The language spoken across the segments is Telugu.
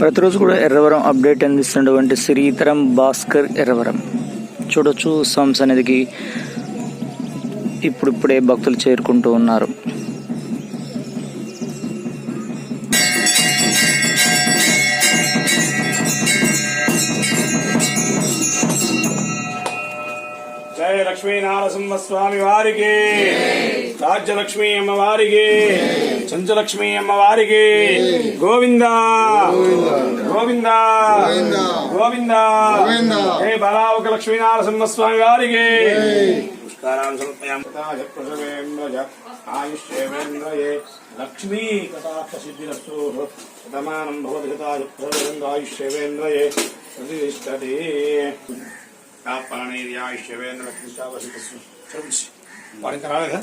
ప్రతిరోజు కూడా ఎర్రవరం అప్డేట్ అందిస్తున్నటువంటి శ్రీతరం భాస్కర్ ఎర్రవరం. చూడొచ్చు స్వామి అనేది ఇప్పుడిప్పుడే భక్తులు చేరుకుంటూ ఉన్నారు. జయ నారసింహ స్వామి వారికి రాజ్యలక్ష్మీ అమ్మవారికి చంచలక్ష్మీ అమ్మవారికి. గోవింద. గోవింద. గోవింద. హే బలావక లక్ష్మీ నారసింహ స్వామి వారికి ఆయుష్యేంద్రయే లక్ష్మీ కటాక్ష సిద్ధిరస్తు శతమానం భవతి ఆయుష్యేంద్రయే ప్రతిష్టతి. పాణీర్యాయుష్యవేంద్ర లక్ష్మీ వాడికి రాలేదా?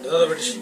എടുത്തത് പിടിച്ചു